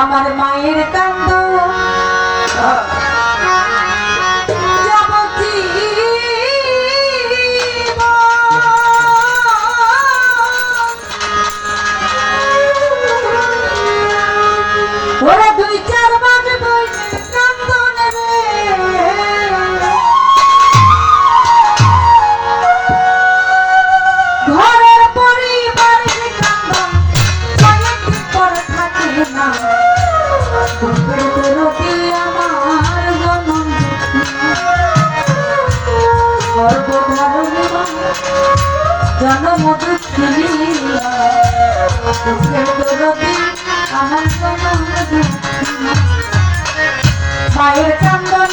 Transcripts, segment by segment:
আমার মায়ের কান্দ। গর্ভধারণী জনম দুঃখী বুকের আমার জনম মায়ের কান্দন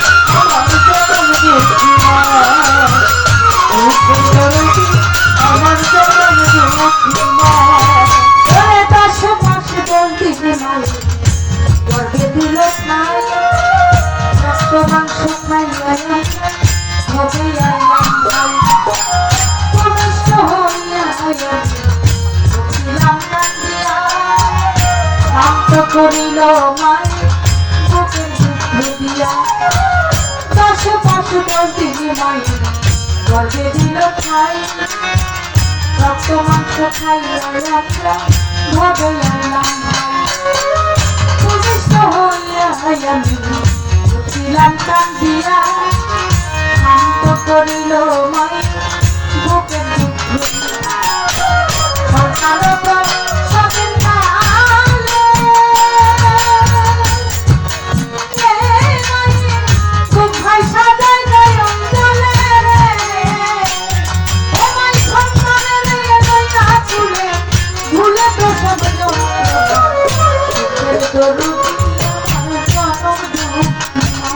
শান্ত করিল দশ মাস বলতে নাই গর্ভে দিল খাই রক্ত মাংস খাইয়া আমরা ভাবে আনলাম পুলিশ হইয়া আমি ছিলাম কান্দিয়া, শান্ত করিল মাই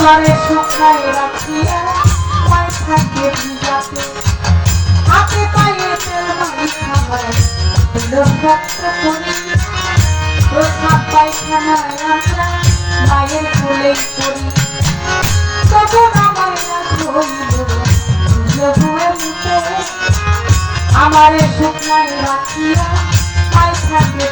আমারে শুকায় রাখিয়া মায় থাকে ভিজাতে হাতে পায়ে তেল খামায় দিল শক্ত করি পায়খানায় আমরা মায়ের কোলে তখন আমার আমারে শুকনায় রাখিয়া পাই থাকে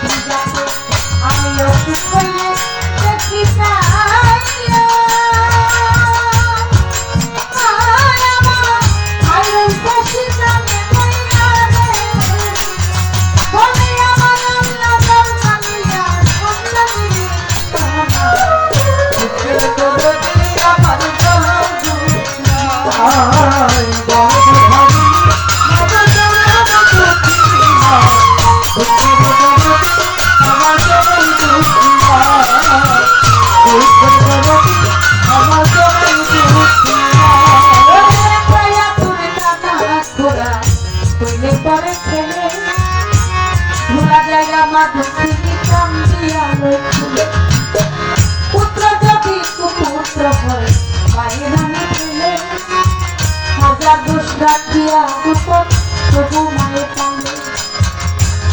উপর তবু মায়ের কান্দে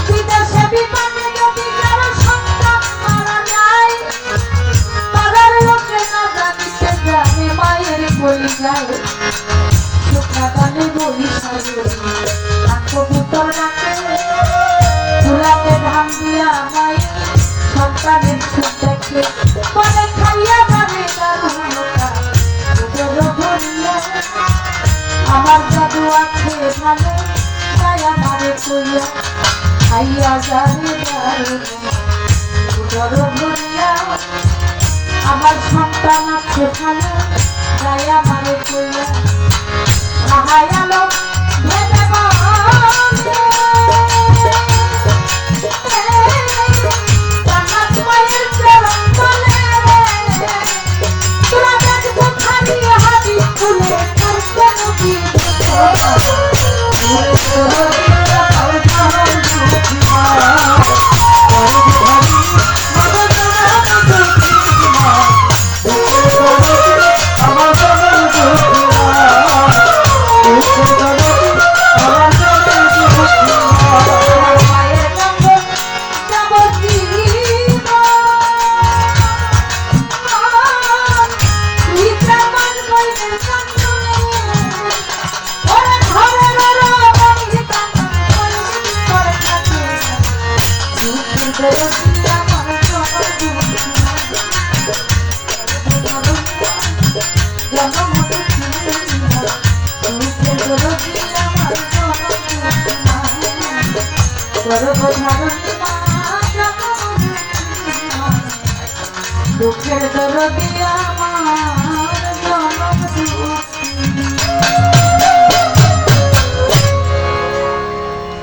বিদেশে বিপাকে যদি কারও সন্তান মারা যায় পাড়ার লোকে না জানিতে জানে মায়ের বলি যায় দুনিয়া খাইয়া যাবে দুনিয়া আমার সন্তান আছে ভালো গায়ে আমার কইয়া রাহাই আলো Oh, দুঃখের দরদিয়া মা